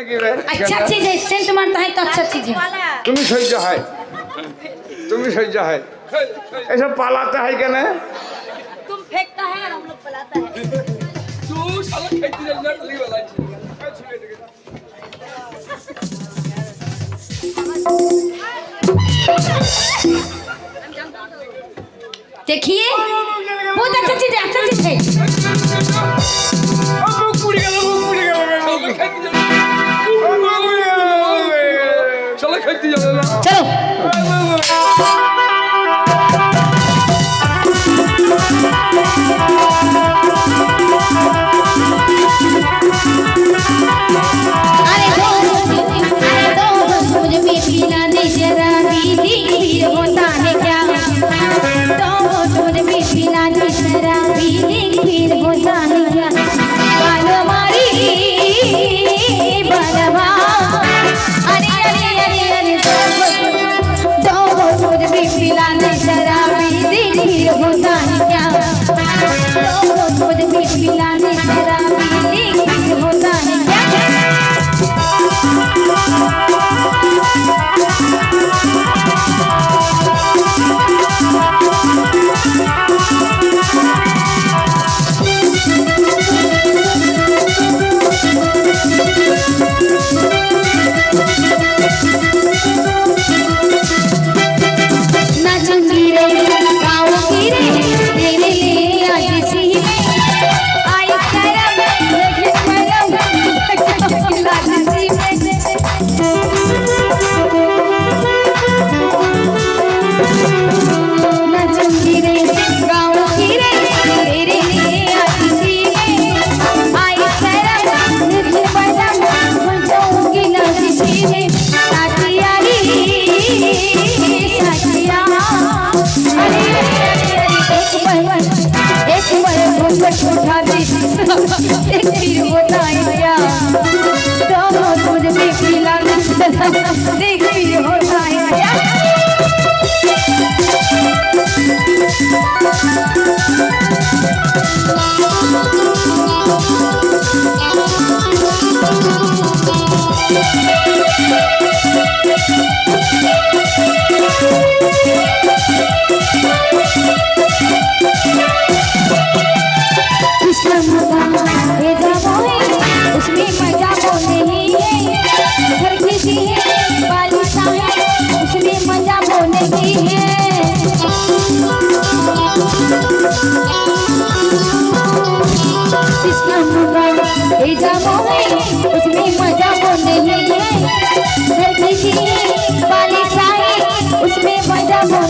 अच्छा चीज़ है सेंट मारता है तो अच्छा चीज़ है। तुम ही सही जा है। तुम ही सही जा है। ऐसा पालाता है क्या ना? तुम फेंकता है और हम लोग पालाता है। तू साला खेती जल जल्दी चली वाला देखिए बहुत अच्छा चीज़ है अच्छा चीज़ है।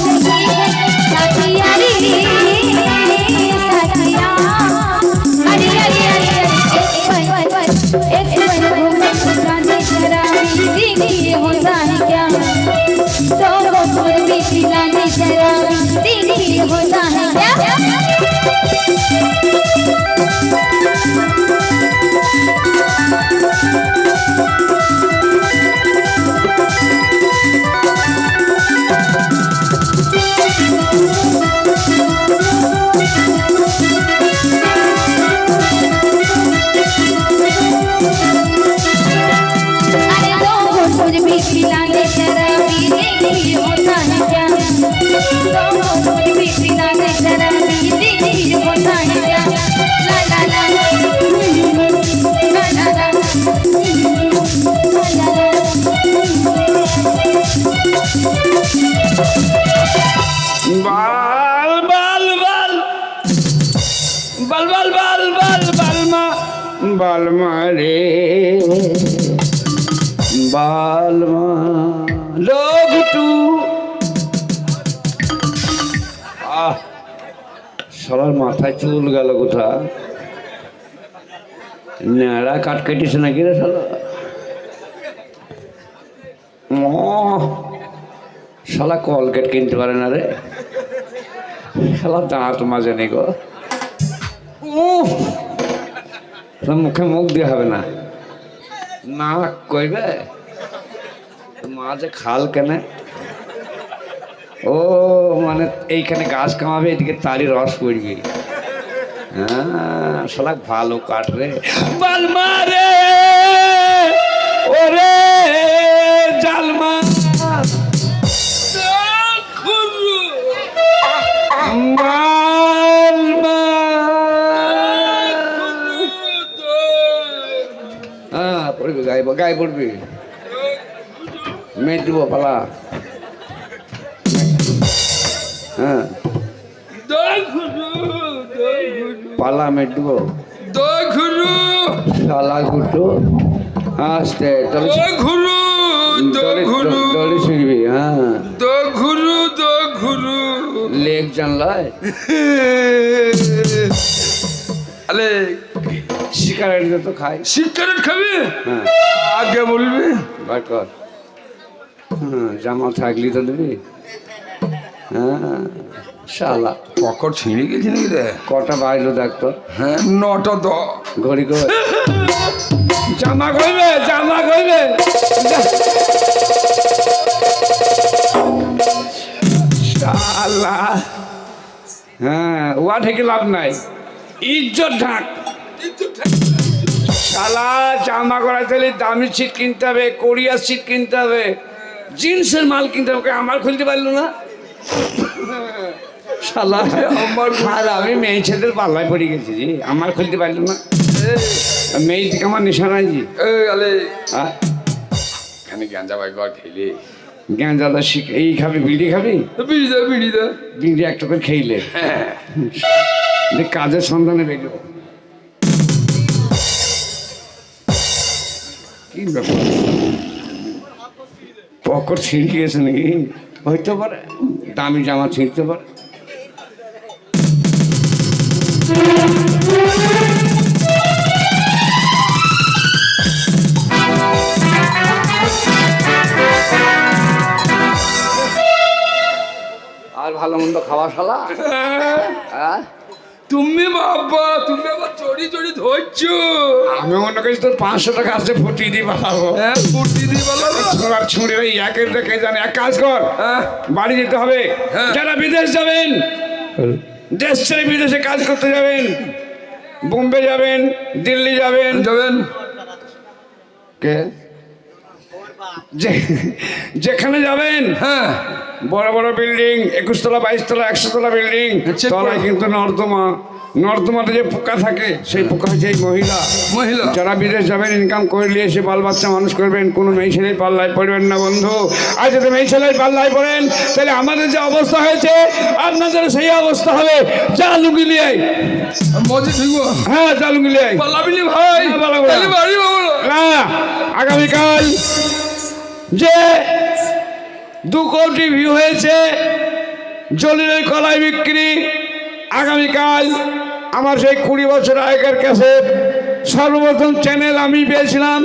Thank you. বালমা রে বালমা লোভ টু। আহ, সবার মাথায় চুল গেল কোথা ন্যাড়া কাট কেটেছে নাকি রে শালা? শালা কলগেট কিনতে পারে না রে। শালা দাঁত মাঝে নেই গো। উফ মুখে মুখ দিয়ে হবে না। না কইবে? মা যে খাল কেনে। ও মানে এইখানে গাছ কামাবে এদিকে তারি রস পড়বে। হ্যাঁ ভালো কাঠ রে। বালমা রে ওরে জালমা মা গায়ে পড়বি। মেয়ে দিব পালা। হ্যাঁ। পালা মেয়ে দিব। শালা গুটো আস্তে ঘুরু দড়ি ছিড়বি হ্যাঁ। ঘুরু ঘুরু লেগ জানলায়? আলে সিগারেট তো খাই। সিগারেট খাবি? হ্যাঁ। আগে বলবি। বার কর। হ্যাঁ জামা থাকলি তো দিবি। হ্যাঁ শালা। পকর ছিঁড়ে গেছি নাকি রে? কটা বাইলো দেখতো হ্যাঁ নটা দ ঘড়ি করে জামা কইবে জামা কইবে শালা। হ্যাঁ ওয়া থেকে লাভ নাই। ইজ্জত ঢাক। শালা জামা করা তাহলে দামি সিট কিনতে হবে কোরিয়ার সিট কিনতে হবে জিন্সের মাল কিনতে হবে আমার খুলতে পারল না। শালা আমার আর আমি মেয়ে ছেলেদের পাল্লায় পড়ে গেছি জি আমার খুলতে পারল না। মেয়ে থেকে আমার নিশানা জি এই আলে। হ্যাঁ খানে গাঞ্জা ভাই ঘর খেলে। জ্ঞান দাদা শিখ এই খাবি বিড়ি খাবি? বিড়ি দে বিড়ি দে। বিড়ি একটা করে খেইলে হ্যাঁ। কাজের সন্ধানে বেরো। কি ব্যাপার? পকর ছিঁড়ে গেছে নাকি? হইতে পারে। দামি জামা ছিঁড়তে পারে। আর ভালো মন্দ খাওয়া শালা হ্যাঁ? তুমি বাবা তুমি আবার চড়ি চড়ি ধরছো। আমি মনে করছি তোর পাঁচশো টাকা আছে ফুটিয়ে দিই বাবু হ্যাঁ ফুটি দি বলো না ছোড়ার ছুঁড়ে ওই একের দেখে জানে। এক কাজ কর হ্যাঁ। বাড়ি যেতে হবে। হ্যাঁ। যারা বিদেশ যাবেন দেশ ছেড়ে বিদেশে কাজ করতে যাবেন বোম্বে যাবেন দিল্লি যাবেন। যাবেন। কে? যেখানে যাবেন হ্যাঁ। বড় বড় বিল্ডিং একুশ তলা বাইশ তলা একশো তলা বিল্ডিং তলায় কিন্তু নর্দমা। নর্দমাতে যে পোকা থাকে সেই পোকা হচ্ছে এই মহিলা। মহিলা। যারা বিদেশ যাবেন ইনকাম করে নিয়ে এসে বাল বাচ্চা মানুষ করবেন কোনো মেয়ে ছেলেই পাল্লায় পড়বেন না বন্ধু। আর যদি মেয়ে ছেলেই পাল্লায় পড়েন তাহলে আমাদের যে অবস্থা হয়েছে আপনাদের সেই অবস্থা হবে যা লুঙ্গি ঠিক হ্যাঁ যা লুঙ্গি। ভাই হ্যাঁ, না আগামীকাল যে দু কোটি ভিউ হয়েছে, জলিলের কলাই বিক্রি। আগামীকাল আমার সেই কুড়ি বছর আগেকার কাছে সর্বপ্রথম চ্যানেল আমি পেয়েছিলাম।